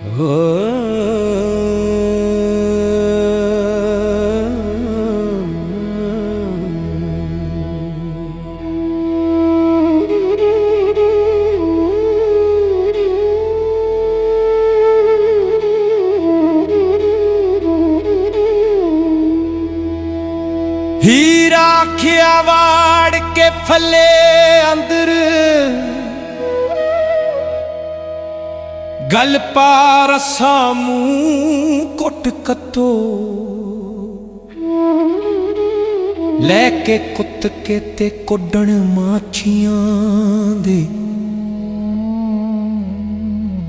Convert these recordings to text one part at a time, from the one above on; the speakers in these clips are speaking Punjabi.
ਹੀਰਾ ਖਿਆ ਵਾੜ ਕੇ ਫੱਲੇ ਅੰਦਰ। ਗਲ ਪਾ ਰਸਾ ਮੂੰਹ ਕੁੱਟ ਕੱਤੋ। ਲੈ ਕੇ ਕੁੱਤ ਕੇ ਤੇ ਕੁੱਡਣ ਮਾਛੀਆਂ ਦੇ।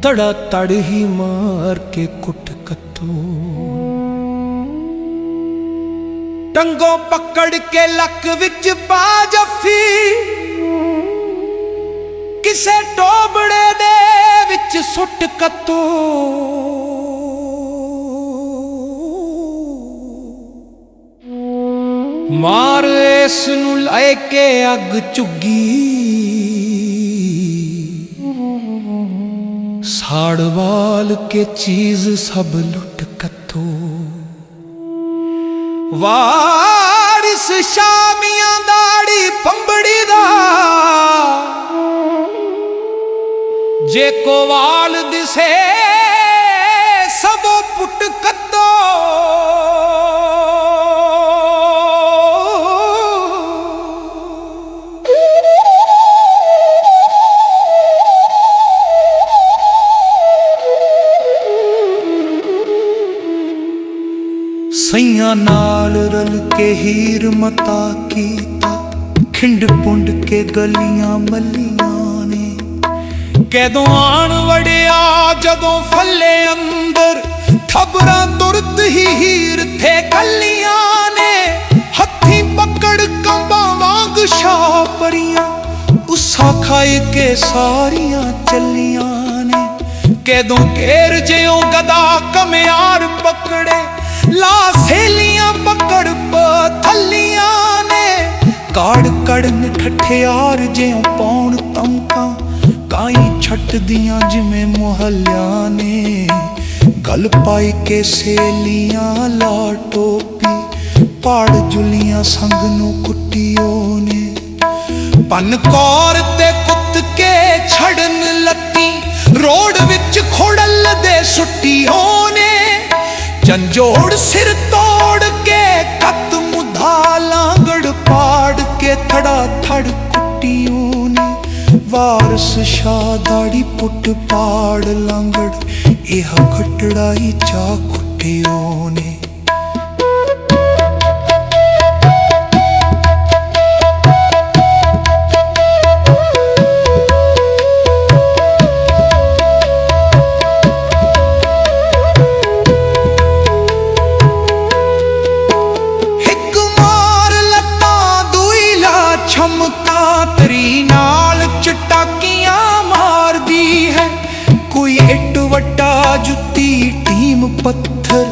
ਤੜਾ ਤੜ ਹੀ ਮਾਰ ਕੇ ਕੁੱਟ ਕੱਤੋ। ਟੰਗੋ ਪਕੜ ਕੇ ਲੱਕ ਵਿੱਚ ਪਾ ਜੱਫੀ। ਕਿਸੇ ਟੋਬੜੇ ਦੇ ਵਿੱਚ ਸੁੱਟ ਕੱਤੋ। ਮਾਰ ਇਸ ਨੂੰ ਲੈ ਕੇ ਅੱਗ ਚੁੱਗੀ ਸਾੜ ਵਾਲ ਕੇ ਚੀਜ਼ ਸਭ ਲੁੱਟ ਕੱਤੋ। ਵਾਰਿਸ ਸ਼ਾਮੀਆਂ ਦਾੜੀ ਜੇ ਕੋ ਦਿਸੇ ਸਭੋ ਪੁੱਟ ਕੱਦੋ। ਸਈਆਂ ਨਾਲ ਰਲ ਕੇ ਹੀਰ ਮਤਾ ਕੀਤਾ, ਖਿੰਡ ਪੁੰਡ ਕੇ ਗਲੀਆਂ ਮੱਲੀਆਂ। ਕਦੋਂ ਆਣ ਵੜਿਆ, ਜਦੋਂ ਫੱਲੇ ਅੰਦਰ ਖਬਰਾਂ ਤੁਰਤ ਹੀ ਹੀਰ ਥੇ ਕੱਲੀਆਂ ਨੇ। ਹੱਥੀ ਪਕੜ ਕੰਬਾਂ ਵਾਂਗ ਛਾਪਰੀਆਂ ਉਸਾ ਖਾਏ ਕੇ ਸਾਰੀਆਂ ਚੱਲੀਆਂ ਨੇ। ਕਦੋਂ ਘੇਰ ਜਿਉ ਗਦਾ ਕਮਿਆਰ ਪਕੜੇ ਲਾ ਸੇਲੀਆਂ ਪਕੜ ਪਥਲੀਆਂ ਨੇ। ਕਾੜ ਕੜਨ ਠਠਿਆਰ ਜਿਉ ਪੌਣ ਤਮਕਾਂ ਕਾਈ ਛੱਟਦੀਆਂ ਜਿਵੇਂ ਮੁਹੱਲਿਆਂ ਨੇ। ਗਲ ਪਾਈ ਕੇ ਸੇਲੀਆਂ ਲਾ ਟੋਪੀ, ਪਾੜ ਜੁਲੀਆਂ ਸੰਗ ਨੂੰ ਕੁੱਟਿਓ ਨੇ। ਪਨ ਕੌਰ ਤੇ ਕੁੱਤ ਕੇ ਛੜਨ ਲੱਤੀ ਰੋਡ ਵਿੱਚ ਖੋੜਲ ਦੇ ਸੁੱਟੀ ਨੇ। ਜੰਜੋੜ ਸਿਰ ਤੋੜ ਕੇ ਕੱਤ ਮੁਧਾ ਲਾਂਗੜ ਪਾੜ ਕੇ ਥੜਾ ਥੜ ਕੁੱਟਿਓ ਵਾਰਸ ਸ਼ਾਹ ਦਾੜੀ ਪੁੱਟ ਪਾੜ ਲਾਂਗੜ ਇਹ ਖਟੜਾਈ ਚਾ ਕੁੱਟਿਓ ਨੇ। ਪੱਥਰ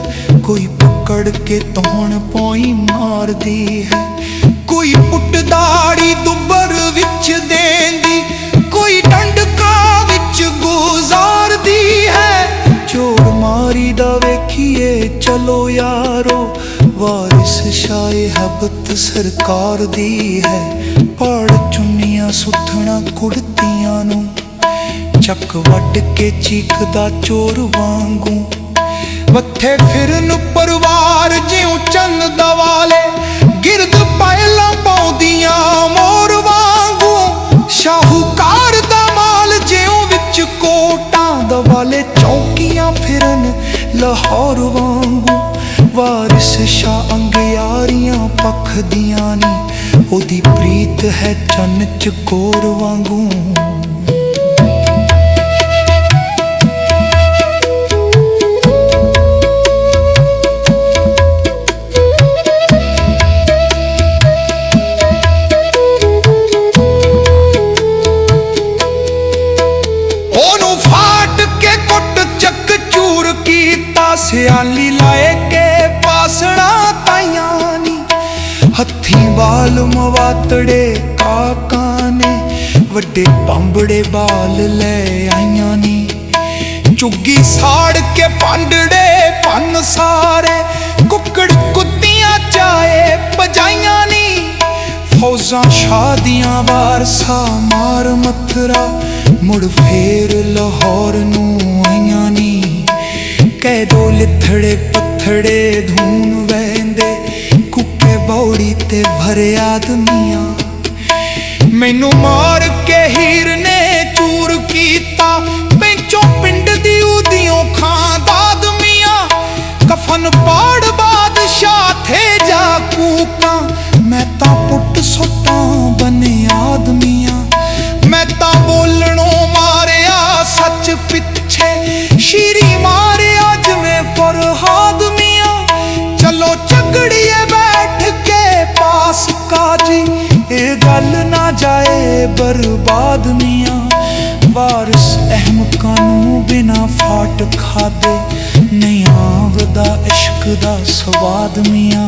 ਕੋਈ ਪਕੜ ਕੇ ਤੌਣ ਪੋਈ ਮਾਰਦੀ ਹੈ। ਕੋਈ ਪੁੱਟ ਦਾੜੀ ਦੁੱਬਰ ਵਿੱਚ ਦੇਂਦੀ, ਕੋਈ ਡੰਡਕਾ ਵਿੱਚ ਗੁਜ਼ਾਰਦੀ ਹੈ। ਚੋਰ ਮਾਰੀ ਦਾ ਵੇਖੀਏ, ਚਲੋ ਯਾਰੋ, ਵਾਰਿਸ ਸ਼ਾਏ ਹਬਤ ਸਰਕਾਰ ਦੀ ਹੈ। ਪੜ ਚੁੰਨੀਆਂ ਸੁੱਥਣਾ ਕੁੜਤੀਆਂ ਨੂੰ, ਚੱਕ ਵੱਟ ਕੇ ਚੀਕਦਾ ਚੋਰ ਵਾਂਗੂ। ਵੱਥੇ ਫਿਰਨ ਪਰਿਵਾਰ ਜਿਉ ਚੰਨ ਦਵਾਲੇ, ਗਿਰਦ ਪਾਇਲਾਂ ਪਾਉਂਦੀਆਂ ਮੋਰ ਵਾਂਗੂ। ਸ਼ਾਹੂਕਾਰ ਦਾ ਮਾਲ ਜਿਉ ਵਿੱਚ ਕੋਟਾਂ ਦਵਾਲੇ, ਚੌਕੀਆਂ ਫਿਰਨ ਲਾਹੌਰ ਵਾਂਗੂ। ਵਾਰਿਸ ਸ਼ਾ ਅੰਗਿਆਰੀਆਂ ਪਖਦੀਆਂ ਨੀ, ਉਹਦੀ ਪ੍ਰੀਤ ਹੈ ਚੰਨ ਚ ਕੋਰ ਵਾਂਗੂ। ਸਿਆਲੀ ਲਾਏ ਕੇ ਪਾਸਣਾ ਤਾਈਆਂ ਨੀ। ਹੱਥੀ ਵਾਲ ਮਵਾਤੜੇ ਕਾਕਾਂ ਨੇ। ਵੱਡੇ ਪੰਬੜੇ ਬਾਲ ਲੈ ਆਈਆਂ ਨੀ। ਚੁੱਗੀ ਸਾੜ ਕੇ ਪੰਡੜੇ ਪੰਨ ਸਾਰੇ। ਕੁੱਕੜ ਕੁੱਤੀਆਂ ਚਾਏ ਪਜਾਈਆਂ ਨੀ। ਫੌਜ਼ਾਂ ਸ਼ਾਦੀਆਂ ਵਾਰਸਾ ਮਾਰ ਮਥਰਾ। ਮੁੜ ਫੇਰ ਲਾਹੌਰ ਨੂੰ ਪੱਥੜੇ ਪੱਥੜੇ ਧੂਨ ਵਹਿੰਦੇ ਕੁੱਪੇ ਬੌੜੀ ਤੇ ਭਰੇ ਆਦਮੀਆਂ। ਮੈਨੂੰ ਮਾਰ ਕੇ ਹੀਰ ਇਹ ਗੱਲ ਨਾ ਜਾਏ ਬਰਬਾਦ ਮੀਆਂ। ਵਾਰਿਸ ਅਹਿਮਕਾਂ ਨੂੰ ਬਿਨਾ ਫਾਟ ਖਾਦੇ। ਨਹੀਂ ਆਵਦਾ ਇਸ਼ਕ ਦਾ ਸਵਾਦ ਮੀਆਂ।